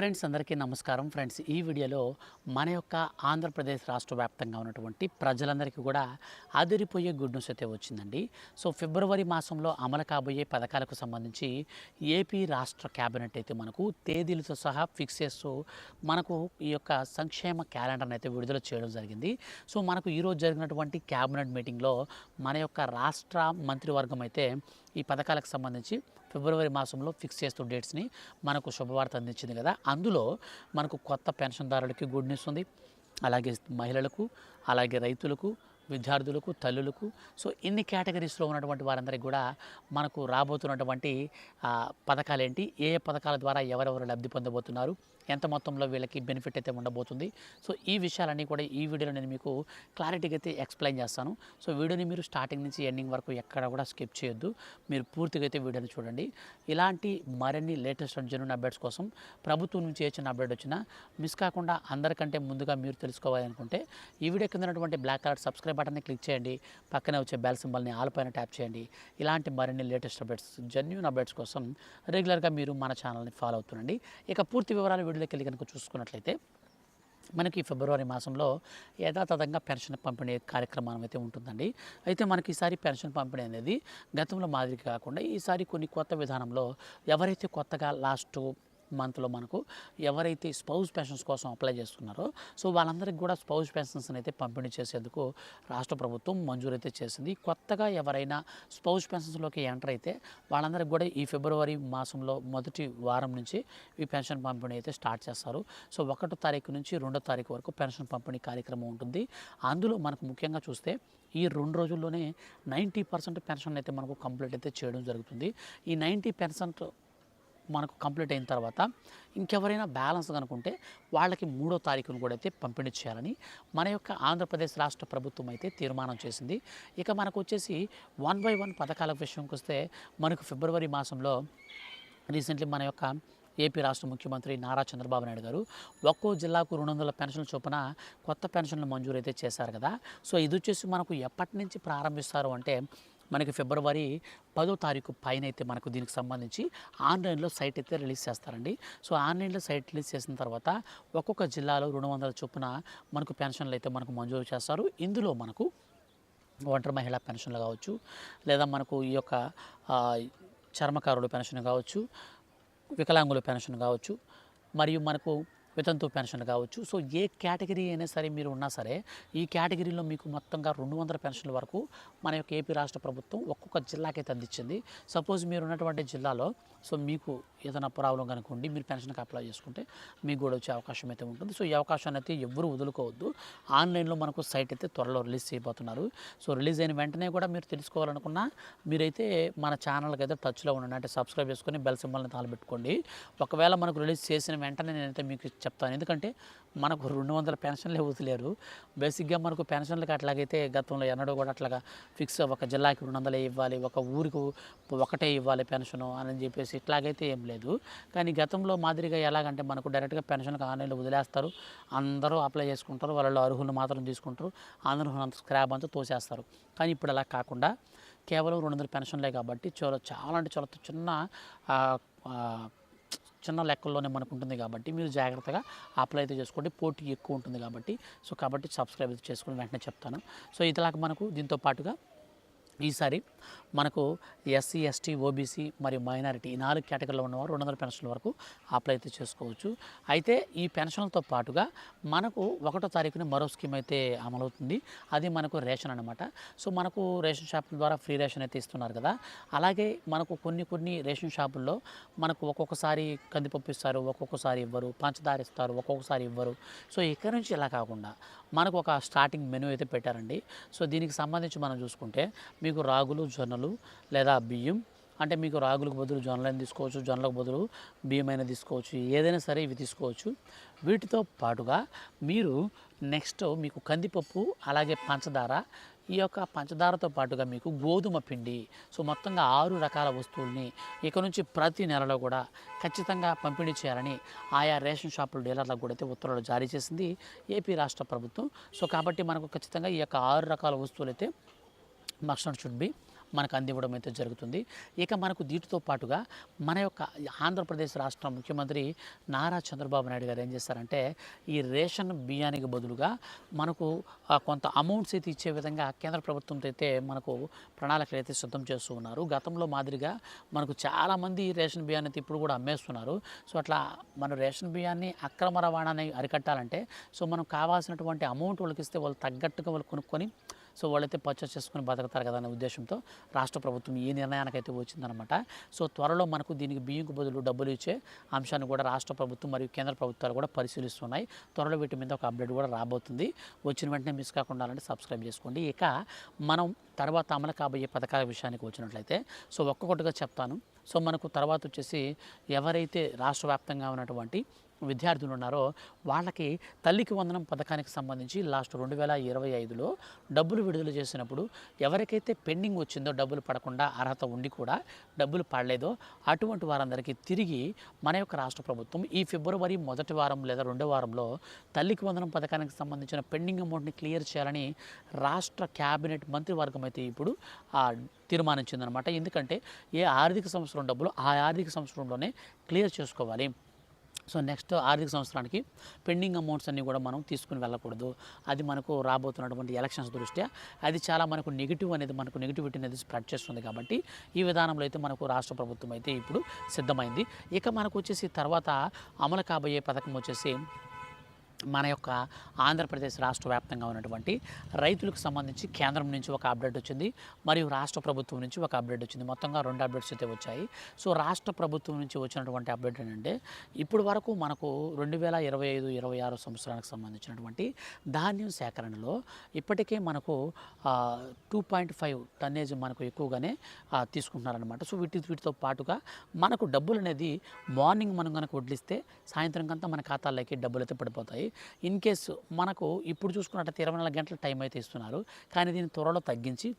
Friends అందరికీ నమస్కారం. Friends ఈ వీడియోలో మన యొక్క ఆంధ్రప్రదేశ్ రాష్ట్ర వ్యాప్తంగా ఉన్నటువంటి ప్రజలందరికీ కూడా అదిరిపోయే గుడ్ న్యూస్ అయితే వచ్చిందండి. సో ఫిబ్రవరి మాసంలో అమలు కాబోయే పథకాలకు సంబంధించి ఏపీ రాష్ట్ర క్యాబినెట్ అయితే మనకు తేదీలతో సహా ఫిక్స్ చేస్తూ మనకు ఈ యొక్క సంక్షేమ క్యాలెండర్ని అయితే విడుదల చేయడం జరిగింది. సో మనకు ఈరోజు జరిగినటువంటి క్యాబినెట్ మీటింగ్లో మన యొక్క రాష్ట్ర మంత్రివర్గం అయితే ఈ పథకాలకు సంబంధించి ఫిబ్రవరి మాసంలో ఫిక్స్ చేస్తూ డేట్స్ని మనకు శుభవార్త అందించింది కదా. అందులో మనకు కొత్త పెన్షన్దారులకి గుడ్ న్యూస్ ఉంది. అలాగే మహిళలకు అలాగే రైతులకు విద్యార్థులకు తల్లులకు. సో ఇన్ని కేటగిరీస్లో ఉన్నటువంటి వారందరికీ కూడా మనకు రాబోతున్నటువంటి పథకాలు పథకాలేంటి? ఏ పథకాల ద్వారా ఎవరెవరు లబ్ధి పొందబోతున్నారు? ఎంత మొత్తంలో వీళ్ళకి బెనిఫిట్ అయితే ఉండబోతుంది? సో ఈ విషయాలన్నీ కూడా ఈ వీడియోలో నేను మీకు క్లారిటీగా అయితే ఎక్స్ప్లెయిన్ చేస్తాను. సో వీడియోని మీరు స్టార్టింగ్ నుంచి ఎండింగ్ వరకు ఎక్కడ కూడా స్కిప్ చేయొద్దు. మీరు పూర్తిగా అయితే వీడియోని చూడండి. ఇలాంటి మరిన్ని లేటెస్ట్ అండ్ అప్డేట్స్ కోసం ప్రభుత్వం నుంచి ఏ చిన్న అప్డేట్ వచ్చినా మిస్ కాకుండా అందరికంటే ముందుగా మీరు తెలుసుకోవాలనుకుంటే ఈ వీడియో కింద ఉన్నటువంటి బ్లాక్ కలర్ సబ్స్క్రైబ్ బటన్ని క్లిక్ చేయండి. పక్కనే వచ్చే బెల్ సింబల్ని ఆల్ పైన ట్యాప్ చేయండి. ఇలాంటి మరిన్ని లేటెస్ట్ అప్డేట్స్ జెన్యున్ అప్డేట్స్ కోసం రెగ్యులర్గా మీరు మన ఛానల్ని ఫాలో అవుతుండండి. ఇక పూర్తి వివరాలు వీడియోకి వెళ్ళి కనుక చూసుకున్నట్లయితే మనకి ఫిబ్రవరి మాసంలో యథాతథంగా పెన్షన్ పంపిణీ కార్యక్రమం అయితే ఉంటుందండి. అయితే మనకి ఈసారి పెన్షన్ పంపిణీ అనేది గతంలో మాదిరి కాకుండా ఈసారి కొన్ని కొత్త విధానంలో ఎవరైతే కొత్తగా లాస్ట్ మంత్లో మనకు ఎవరైతే స్పౌస్ పెన్షన్స్ కోసం అప్లై చేస్తున్నారో సో వాళ్ళందరికీ కూడా స్పౌస్ పెన్షన్స్ అయితే పంపిణీ చేసేందుకు రాష్ట్ర ప్రభుత్వం మంజూరు అయితే చేసింది. కొత్తగా ఎవరైనా స్పౌస్ పెన్షన్స్లోకి ఎంటర్ అయితే వాళ్ళందరికీ కూడా ఈ ఫిబ్రవరి మాసంలో మొదటి వారం నుంచి ఈ పెన్షన్ పంపిణీ అయితే స్టార్ట్ చేస్తారు. సో ఒకటో తారీఖు నుంచి రెండో తారీఖు వరకు పెన్షన్ పంపిణీ కార్యక్రమం ఉంటుంది. అందులో మనకు ముఖ్యంగా చూస్తే ఈ రెండు రోజుల్లోనే నైంటీ పర్సెంట్ పెన్షన్ అయితే మనకు కంప్లీట్ అయితే చేయడం జరుగుతుంది. ఈ నైంటీ పర్సెంట్ మనకు కంప్లీట్ అయిన తర్వాత ఇంకెవరైనా బ్యాలెన్స్ కనుకుంటే వాళ్ళకి మూడో తారీఖును కూడా అయితే పంపిణీ చేయాలని మన యొక్క ఆంధ్రప్రదేశ్ రాష్ట్ర ప్రభుత్వం అయితే తీర్మానం చేసింది. ఇక మనకు వచ్చేసి వన్ బై వన్ పథకాల విషయంకి వస్తే మనకు ఫిబ్రవరి మాసంలో రీసెంట్లీ మన యొక్క ఏపీ రాష్ట్ర ముఖ్యమంత్రి నారా చంద్రబాబు నాయుడు గారు ఒక్కో జిల్లాకు రెండు వందల పెన్షన్ల చొప్పున కొత్త పెన్షన్లు మంజూరు అయితే చేశారు కదా. సో ఇది వచ్చేసి మనకు ఎప్పటి నుంచి ప్రారంభిస్తారు అంటే మనకి ఫిబ్రవరి పదో తారీఖు పైన అయితే మనకు దీనికి సంబంధించి ఆన్లైన్లో సైట్ అయితే రిలీజ్ చేస్తారండి. సో ఆన్లైన్లో సైట్ రిలీజ్ చేసిన తర్వాత ఒక్కొక్క జిల్లాలో రెండు వందల చొప్పున మనకు పెన్షన్లు అయితే మనకు మంజూరు చేస్తారు. ఇందులో మనకు ఒంటరి మహిళా పెన్షన్లు కావచ్చు లేదా మనకు ఈ యొక్క చర్మకారుల పెన్షన్ కావచ్చు వికలాంగుల పెన్షన్ కావచ్చు మరియు మనకు వితంతు పెన్షన్ కావచ్చు. సో ఏ కేటగిరీ అయినా సరే మీరు ఉన్నా సరే ఈ కేటగిరీలో మీకు మొత్తంగా రెండు వందల పెన్షన్ల వరకు మన యొక్క ఏపీ రాష్ట్ర ప్రభుత్వం ఒక్కొక్క జిల్లాకైతే అందించింది. సపోజ్ మీరు ఉన్నటువంటి జిల్లాలో సో మీకు ఏదైనా ప్రాబ్లం కనుక ఉండి మీరు పెన్షన్కి అప్లై చేసుకుంటే మీకు కూడా వచ్చే అవకాశం అయితే ఉంటుంది. సో ఈ అవకాశాన్ని అయితే ఎవ్వరూ వదులుకోవద్దు. ఆన్లైన్లో మనకు సైట్ అయితే త్వరలో రిలీజ్ చేయబోతున్నారు. సో రిలీజ్ అయిన వెంటనే కూడా మీరు తెలుసుకోవాలనుకున్నా మీరైతే మన ఛానల్కి అయితే టచ్లో ఉండండి. అంటే సబ్స్క్రైబ్ చేసుకొని బెల్ సింబల్ని తాళబెట్టుకోండి. ఒకవేళ మనకు రిలీజ్ చేసిన వెంటనే నేనైతే మీకు చెప్తాను. ఎందుకంటే మనకు రెండు వందల పెన్షన్లే వదిలేరు. బేసిక్గా మనకు పెన్షన్లకు అట్లాగైతే గతంలో ఎన్నడూ కూడా అట్లాగా ఫిక్స్ ఒక జిల్లాకి రెండు వందలే ఇవ్వాలి ఒక ఊరికి ఒకటే ఇవ్వాలి పెన్షను అని చెప్పేసి ఇట్లాగైతే ఏం లేదు. కానీ గతంలో మాదిరిగా ఎలాగంటే మనకు డైరెక్ట్గా పెన్షన్కి ఆన్లైన్లో వదిలేస్తారు. అందరూ అప్లై చేసుకుంటారు. వాళ్ళలో అర్హులు మాత్రం తీసుకుంటారు. అందరూ అంత స్క్రాబ్ అంతా తోసేస్తారు. కానీ ఇప్పుడు అలా కాకుండా కేవలం రెండు వందల పెన్షన్లే కాబట్టి చాలా చాలా అంటే చాలా చిన్న చిన్న లెక్కల్లోనే మనకు ఉంటుంది కాబట్టి మీరు జాగ్రత్తగా అప్లై అయితే చేసుకోండి. పోటీ ఎక్కువ ఉంటుంది కాబట్టి. సో కాబట్టి సబ్స్క్రైబ్ అయితే చేసుకుని వెంటనే చెప్తాను. సో ఇదిలాగా మనకు దీంతో పాటుగా ఈసారి మనకు ఎస్సీ ఎస్టీ ఓబీసీ మరియు మైనారిటీ ఈ నాలుగు కేటగిరీలో ఉన్నవారు రెండు వందల పెన్షన్ల వరకు అప్లై అయితే చేసుకోవచ్చు. అయితే ఈ పెన్షన్లతో పాటుగా మనకు ఒకటో తారీఖున మరో స్కీమ్ అయితే అమలవుతుంది. అది మనకు రేషన్ అనమాట సో మనకు రేషన్ షాపుల ద్వారా ఫ్రీ రేషన్ అయితే ఇస్తున్నారు కదా. అలాగే మనకు కొన్ని కొన్ని రేషన్ షాపుల్లో మనకు ఒక్కొక్కసారి కందిపప్పు ఇస్తారు ఒక్కొక్కసారి ఇవ్వరు పంచదార ఇస్తారు ఒక్కొక్కసారి ఇవ్వరు. సో ఇక్కడ నుంచి ఇలా కాకుండా మనకు ఒక స్టార్టింగ్ మెనూ అయితే పెట్టారండి. సో దీనికి సంబంధించి మనం చూసుకుంటే మీ మీకు రాగులు జొన్నలు లేదా బియ్యం? అంటే మీకు రాగులకు బదులు జొన్నలైన తీసుకోవచ్చు జొన్నలకు బదులు బియ్యం అయినా తీసుకోవచ్చు ఏదైనా సరే ఇవి తీసుకోవచ్చు. వీటితో పాటుగా మీరు నెక్స్ట్ మీకు కందిపప్పు అలాగే పంచదార ఈ యొక్క పంచదారతో పాటుగా మీకు గోధుమ పిండి. సో మొత్తంగా ఆరు రకాల వస్తువుల్ని ఇక నుంచి ప్రతి నెలలో కూడా ఖచ్చితంగా పంపిణీ చేయాలని ఆయా రేషన్ షాపుల డీలర్లకు కూడా అయితే ఉత్తర్వులు జారీ చేసింది ఏపీ రాష్ట్ర ప్రభుత్వం. సో కాబట్టి మనకు ఖచ్చితంగా ఈ యొక్క ఆరు రకాల వస్తువులు అయితే మస్ట్ షుడ్ బి మనకు అందివ్వడం అయితే జరుగుతుంది. ఇక మనకు దీటితో పాటుగా మన యొక్క ఆంధ్రప్రదేశ్ రాష్ట్ర ముఖ్యమంత్రి నారా చంద్రబాబు నాయుడు గారు ఏం చేస్తారంటే ఈ రేషన్ బియ్యానికి బదులుగా మనకు ఆ, కొంత అమౌంట్స్ అయితే ఇచ్చే విధంగా కేంద్ర ప్రభుత్వంతో అయితే మనకు ప్రణాళికలు అయితే సిద్ధం చేస్తూ ఉన్నారు. గతంలో మాదిరిగా మనకు చాలామంది రేషన్ బియ్యాన్ని అయితే ఇప్పుడు కూడా అమ్మేస్తున్నారు. సో అట్లా మన రేషన్ బియ్యాన్ని అక్రమ రవాణాని అరికట్టాలంటే సో మనం కావాల్సినటువంటి అమౌంట్ వాళ్ళకి ఇస్తే వాళ్ళు తగ్గట్టుగా వాళ్ళు కొనుక్కొని సో వాళ్ళైతే పర్చేస్ చేసుకుని బతుకుతారు కదా అనే ఉద్దేశంతో రాష్ట్ర ప్రభుత్వం ఈ నిర్ణయానికైతే వచ్చిందనమాట సో త్వరలో మనకు దీనికి బియ్యంకు బదులు డబ్బులు ఇచ్చే అంశాన్ని కూడా రాష్ట్ర ప్రభుత్వం మరియు కేంద్ర ప్రభుత్వాలు కూడా పరిశీలిస్తున్నాయి. త్వరలో వీటి మీద ఒక అప్డేట్ కూడా రాబోతుంది. వచ్చిన వెంటనే మిస్ కాకుండా సబ్స్క్రైబ్ చేసుకోండి. ఇక మనం తర్వాత అమలు కాబోయే పథకాల విషయానికి వచ్చినట్లయితే సో ఒక్కొక్కటిగా చెప్తాను. సో మనకు తర్వాత వచ్చేసి ఎవరైతే రాష్ట్ర వ్యాప్తంగా ఉన్నటువంటి విద్యార్థులు ఉన్నారో వాళ్ళకి తల్లికి వందనం పథకానికి సంబంధించి లాస్ట్ రెండు వేల ఇరవై ఐదులో డబ్బులు విడుదల చేసినప్పుడు ఎవరికైతే పెండింగ్ వచ్చిందో డబ్బులు పడకుండా అర్హత ఉండి కూడా డబ్బులు పడలేదో అటువంటి వారందరికీ తిరిగి మన యొక్క రాష్ట్ర ప్రభుత్వం ఈ ఫిబ్రవరి మొదటి వారం లేదా రెండో వారంలో తల్లికి వందనం పథకానికి సంబంధించిన పెండింగ్ అమౌంట్ని క్లియర్ చేయాలని రాష్ట్ర క్యాబినెట్ మంత్రివర్గం అయితే ఇప్పుడు తీర్మానించిందనమాట ఎందుకంటే ఏ ఆర్థిక సంవత్సరం డబ్బులు ఆ ఆర్థిక సంవత్సరంలోనే క్లియర్ చేసుకోవాలి. సో నెక్స్ట్ ఆర్థిక సంవత్సరానికి పెండింగ్ అమౌంట్స్ అన్నీ కూడా మనం తీసుకుని వెళ్ళకూడదు. అది మనకు రాబోతున్నటువంటి ఎలక్షన్స్ దృష్ట్యా అది చాలా మనకు నెగిటివ్ అనేది మనకు నెగిటివిటీ అనేది స్ప్రెడ్ చేస్తుంది కాబట్టి ఈ విధానంలో అయితే మనకు రాష్ట్ర ప్రభుత్వం అయితే ఇప్పుడు సిద్ధమైంది. ఇక మనకు వచ్చేసి తర్వాత అమలు కాబోయే పథకం వచ్చేసి మన యొక్క ఆంధ్రప్రదేశ్ రాష్ట్ర వ్యాప్తంగా ఉన్నటువంటి రైతులకు సంబంధించి కేంద్రం నుంచి ఒక అప్డేట్ వచ్చింది మరియు రాష్ట్ర ప్రభుత్వం నుంచి ఒక అప్డేట్ వచ్చింది. మొత్తంగా రెండు అప్డేట్స్ అయితే వచ్చాయి. సో రాష్ట్ర ప్రభుత్వం నుంచి వచ్చినటువంటి అప్డేట్ ఏంటంటే ఇప్పుడు వరకు మనకు రెండు వేల ఇరవై ఐదు ఇరవై ఆరు సంవత్సరానికి సంబంధించినటువంటి ధాన్యం సేకరణలో ఇప్పటికే మనకు టూ పాయింట్ ఫైవ్ టన్నేజ్ మనకు ఎక్కువగానే తీసుకుంటున్నారనమాట సో వీటి వీటితో పాటుగా మనకు డబ్బులు అనేది మార్నింగ్ మనం కనుక వడ్లిస్తే సాయంత్రం కంతా మన ఖాతాల్లోకి డబ్బులు అయితే పడిపోతాయి. ఇన్ కేసు మనకు ఇప్పుడు చూసుకున్నట్టయితే ఇరవై నాలుగు గంటల టైం అయితే ఇస్తున్నారు. కానీ దీన్ని త్వరలో తగ్గించి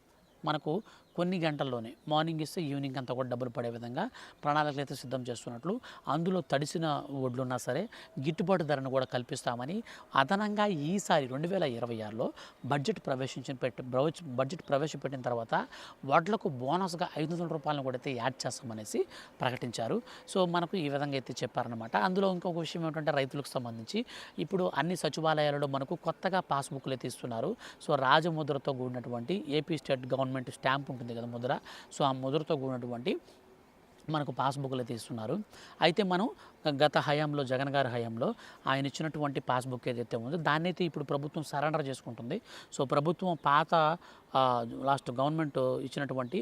మనకు కొన్ని గంటల్లోనే. మార్నింగ్ ఇస్తే ఈవినింగ్ అంతా కూడా డబ్బులు పడే విధంగా ప్రణాళికలు అయితే సిద్ధం చేస్తున్నట్లు. అందులో తడిసిన వడ్లు ఉన్నా సరే గిట్టుబాటు ధరను కూడా కల్పిస్తామని అదనంగా ఈసారి రెండు వేల ఇరవై ఆరులో బడ్జెట్ ప్రవేశించిన పెట్టి బడ్జెట్ ప్రవేశపెట్టిన తర్వాత వడ్లకు బోనస్గా ఐదు వందల రూపాయలను కూడా అయితే యాడ్ చేస్తామనేసి ప్రకటించారు. సో మనకు ఈ విధంగా అయితే చెప్పారనమాట అందులో ఇంకొక విషయం ఏమిటంటే రైతులకు సంబంధించి ఇప్పుడు అన్ని సచివాలయాలలో మనకు కొత్తగా పాస్బుక్లు అయితే ఇస్తున్నారు. సో రాజముద్రతో కూడినటువంటి ఏపీ స్టేట్ గవర్నమెంట్ స్టాంప్ ఉంటుంది కదా ముద్ర. సో ఆ ముద్రతో కూడినటువంటి మనకు పాస్బుక్లు అయితే ఇస్తున్నారు. అయితే మనం గత హయాంలో జగన్ గారి హయాంలో ఆయన ఇచ్చినటువంటి పాస్బుక్ ఏదైతే ఉందో దాన్నైతే ఇప్పుడు ప్రభుత్వం సరెండర్ చేసుకుంటుంది. సో ప్రభుత్వం పాత లాస్ట్ గవర్నమెంట్ ఇచ్చినటువంటి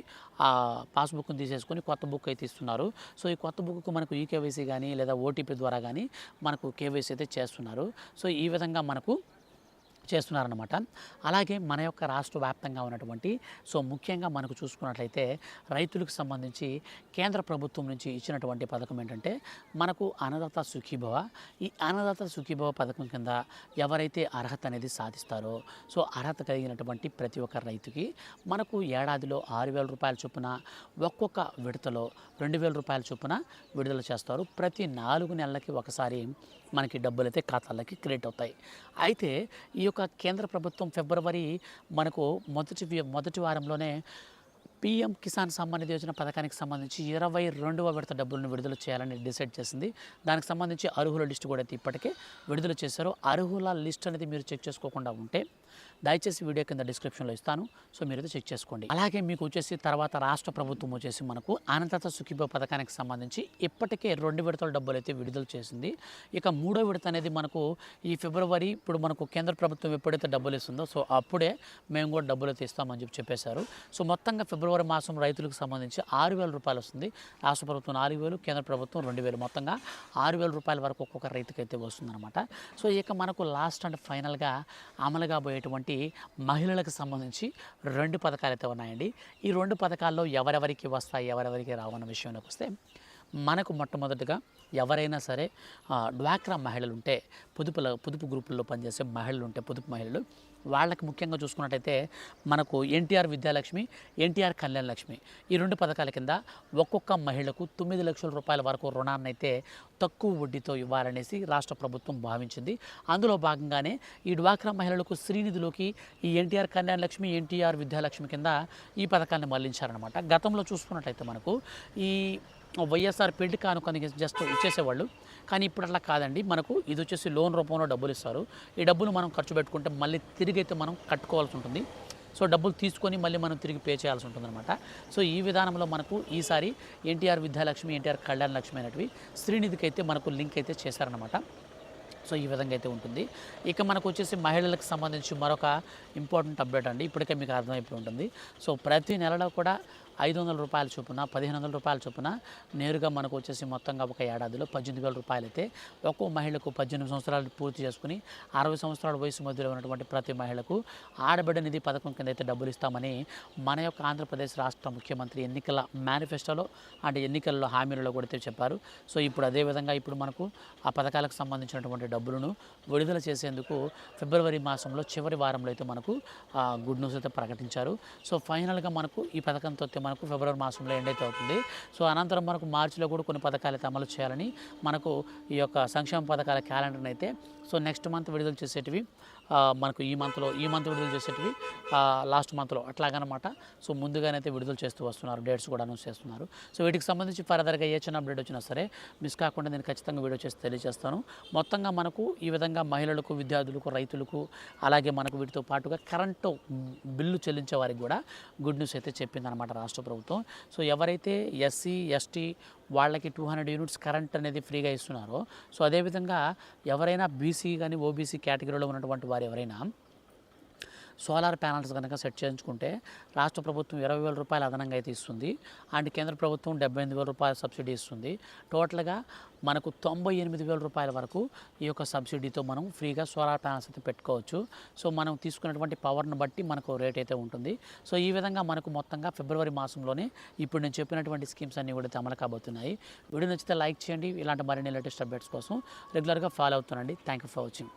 ఆ పాస్బుక్ని తీసేసుకొని కొత్త బుక్ అయితే ఇస్తున్నారు. సో ఈ కొత్త బుక్కు మనకు ఈకేవైసీ కానీ లేదా ఓటీపీ ద్వారా కానీ మనకు కేవైసీ అయితే చేస్తున్నారు. సో ఈ విధంగా మనకు చేస్తున్నారనమాట అలాగే మన యొక్క రాష్ట్ర వ్యాప్తంగా ఉన్నటువంటి సో ముఖ్యంగా మనకు చూసుకున్నట్లయితే రైతులకు సంబంధించి కేంద్ర ప్రభుత్వం నుంచి ఇచ్చినటువంటి పథకం ఏంటంటే మనకు అన్నదాత సుఖీభవ. ఈ అన్నదాత సుఖీభవ పథకం కింద ఎవరైతే అర్హత అనేది సాధిస్తారో సో అర్హత కలిగినటువంటి ప్రతి ఒక్క రైతుకి మనకు ఏడాదిలో ఆరు వేల రూపాయల చొప్పున ఒక్కొక్క విడతలో రెండు వేల రూపాయల చొప్పున విడుదల చేస్తారు. ప్రతి నాలుగు నెలలకి ఒకసారి మనకి డబ్బులు అయితే ఖాతాలకి క్రెడిట్ అవుతాయి. అయితే ఈ యొక్క కేంద్ర ప్రభుత్వం ఫిబ్రవరి మనకు మొదటి మొదటి వారంలోనే పీఎం కిసాన్ సమ్మాన్ నిధి యోజన పథకానికి సంబంధించి ఇరవై రెండవ విడత డబ్బులను విడుదల చేయాలని డిసైడ్ చేసింది. దానికి సంబంధించి అర్హుల లిస్ట్ కూడా అయితే ఇప్పటికే విడుదల చేశారు. అర్హుల లిస్ట్ అనేది మీరు చెక్ చేసుకోకుండా ఉంటే దయచేసి వీడియో కింద డిస్క్రిప్షన్లో ఇస్తాను. సో మీరు అయితే చెక్ చేసుకోండి. అలాగే మీకు వచ్చేసి తర్వాత రాష్ట్ర ప్రభుత్వం వచ్చేసి మనకు అనంతత సుఖీభ పథకానికి సంబంధించి ఇప్పటికే రెండు విడతల డబ్బులు అయితే విడుదల చేసింది. ఇక మూడో విడత అనేది మనకు ఈ ఫిబ్రవరి ఇప్పుడు మనకు కేంద్ర ప్రభుత్వం ఎప్పుడైతే డబ్బులు ఇస్తుందో సో అప్పుడే మేము కూడా డబ్బులు అయితే ఇస్తామని చెప్పి చెప్పేశారు. సో మొత్తంగా ఫిబ్రవరి మాసం రైతులకు సంబంధించి ఆరు వేల రూపాయలు వస్తుంది. రాష్ట్ర ప్రభుత్వం నాలుగు వేలు కేంద్ర ప్రభుత్వం రెండు వేలు. మొత్తంగా ఆరు వేల రూపాయల వరకు ఒక్కొక్క రైతుకైతే అయితే వస్తుందన్నమాట. సో ఇక మనకు లాస్ట్ అండ్ ఫైనల్గా అమలు కాబోయేటువంటి మహిళలకు సంబంధించి రెండు పథకాలు అయితే ఉన్నాయండి. ఈ రెండు పథకాల్లో ఎవరెవరికి వస్తాయి ఎవరెవరికి రావన్న విషయంలోకి వస్తే మనకు మొట్టమొదటిగా ఎవరైనా సరే డ్వాక్రా మహిళలు ఉంటే పొదుపుల పొదుపు గ్రూపుల్లో పనిచేసే మహిళలు ఉంటే పొదుపు మహిళలు వాళ్ళకి ముఖ్యంగా చూసుకున్నట్టయితే మనకు ఎన్టీఆర్ విద్యాలక్ష్మి ఎన్టీఆర్ కళ్యాణ లక్ష్మి ఈ రెండు పథకాల కింద ఒక్కొక్క మహిళకు తొమ్మిది లక్షల రూపాయల వరకు రుణాన్ని అయితే తక్కువ వడ్డీతో ఇవ్వాలనేసి రాష్ట్ర ప్రభుత్వం భావించింది. అందులో భాగంగానే ఈ డ్వాక్రా మహిళలకు శ్రీనిధిలోకి ఈ ఎన్టీఆర్ కళ్యాణ లక్ష్మి ఎన్టీఆర్ విద్యాలక్ష్మి కింద ఈ పథకాన్ని మళ్ళించారనమాట గతంలో చూసుకున్నట్టయితే మనకు ఈ వైఎస్ఆర్ పెళ్ళి కానుకని జస్ట్ ఇచ్చేసేవాళ్ళు. కానీ ఇప్పుడు అట్లా కాదండి. మనకు ఇది వచ్చేసి లోన్ రూపంలో డబ్బులు ఇస్తారు. ఈ డబ్బులు మనం ఖర్చు పెట్టుకుంటే మళ్ళీ తిరిగి అయితే మనం కట్టుకోవాల్సి ఉంటుంది. సో డబ్బులు తీసుకొని మళ్ళీ మనం తిరిగి పే చేయాల్సి ఉంటుందన్నమాట. సో ఈ విధానంలో మనకు ఈసారి ఎన్టీఆర్ విద్యాలక్ష్మి ఎన్టీఆర్ కళ్యాణ లక్ష్మి అనేటివి శ్రీనిధికి అయితే మనకు లింక్ అయితే చేశారనమాట సో ఈ విధంగా అయితే ఉంటుంది. ఇక మనకు వచ్చేసి మహిళలకు సంబంధించి మరొక ఇంపార్టెంట్ అప్డేట్ అండి. ఇప్పటికే మీకు అర్థమైపోయి ఉంటుంది. సో ప్రతి నెలలో కూడా ఐదు వందల రూపాయల చొప్పున పదిహేను వందల రూపాయల చొప్పున నేరుగా మనకు వచ్చేసి మొత్తంగా ఒక ఏడాదిలో పద్దెనిమిది వేల రూపాయలు అయితే ఒక్కో మహిళకు పద్దెనిమిది సంవత్సరాలు పూర్తి చేసుకుని అరవై సంవత్సరాల వయసు మధ్యలో ఉన్నటువంటి ప్రతి మహిళకు ఆడబిడ్డ నిధి పథకం కింద అయితే డబ్బులు ఇస్తామని మన యొక్క ఆంధ్రప్రదేశ్ రాష్ట్ర ముఖ్యమంత్రి ఎన్నికల మేనిఫెస్టోలో అంటే ఎన్నికల్లో హామీలలో కూడా చెప్పారు. సో ఇప్పుడు అదేవిధంగా ఇప్పుడు మనకు ఆ పథకాలకు సంబంధించినటువంటి డబ్బులను విడుదల చేసేందుకు ఫిబ్రవరి మాసంలో చివరి వారంలో అయితే మనకు గుడ్ న్యూస్ అయితే ప్రకటించారు. సో ఫైనల్గా మనకు ఈ పథకంతో మన మనకు ఫిబ్రవరి మాసంలో ఎండ్ అయితే అవుతుంది. సో అనంతరం మనకు మార్చిలో కూడా కొన్ని పథకాలు అయితే అమలు చేయాలని మనకు ఈ యొక్క సంక్షేమ పథకాల క్యాలెండర్ని అయితే సో నెక్స్ట్ మంత్ విడుదల చేసేటివి. మనకు ఈ మంత్లో ఈ మంత్ విడుదల చేసేటివి లాస్ట్ మంత్లో అట్లాగనమాట. సో ముందుగానైతే విడుదల చేస్తూ వస్తున్నారు డేట్స్ కూడా అనౌన్స్ చేస్తున్నారు. సో వీటికి సంబంధించి ఫర్దర్గా ఏ చిన్న అప్డేట్ వచ్చినా సరే మిస్ కాకుండా నేను ఖచ్చితంగా వీడియో చేసి తెలియజేస్తాను. మొత్తంగా మనకు ఈ విధంగా మహిళలకు విద్యార్థులకు రైతులకు అలాగే మనకు వీటితో పాటుగా కరెంటు బిల్లు చెల్లించే వారికి కూడా గుడ్ న్యూస్ అయితే చెప్పిందనమాట రాష్ట్ర ప్రభుత్వం. సో ఎవరైతే ఎస్సీ ఎస్టీ వాళ్ళకి టూ హండ్రెడ్ యూనిట్స్ కరెంట్ అనేది ఫ్రీగా ఇస్తున్నారు. సో అదేవిధంగా ఎవరైనా బీసీ కానీ ఓబీసీ కేటగిరీలో ఉన్నటువంటి వారు ఎవరైనా సోలార్ ప్యానల్స్ కనుక సెట్ చేయించుకుంటే రాష్ట్ర ప్రభుత్వం ఇరవై వేల రూపాయలు అదనంగా అయితే ఇస్తుంది. అండ్ కేంద్ర ప్రభుత్వం డెబ్బై ఎనిమిది వేల రూపాయల సబ్సిడీ ఇస్తుంది. టోటల్గా మనకు తొంభై ఎనిమిది వేల రూపాయల వరకు ఈ యొక్క సబ్సిడీతో మనం ఫ్రీగా సోలార్ ప్యానల్స్ అయితే పెట్టుకోవచ్చు. సో మనం తీసుకున్నటువంటి పవర్ను బట్టి మనకు రేట్ అయితే ఉంటుంది. సో ఈ విధంగా మనకు మొత్తంగా ఫిబ్రవరి మాసంలోనే ఇప్పుడు నేను చెప్పినటువంటి స్కీమ్స్ అన్నీ కూడా అమలు కాబోతున్నాయి. వీడియో నచ్చితే లైక్ చేయండి. ఇలాంటి మరిన్ని లేటెస్ట్ అప్డేట్స్ కోసం రెగ్యులర్గా follow అవుతుండండి. Thank you for watching.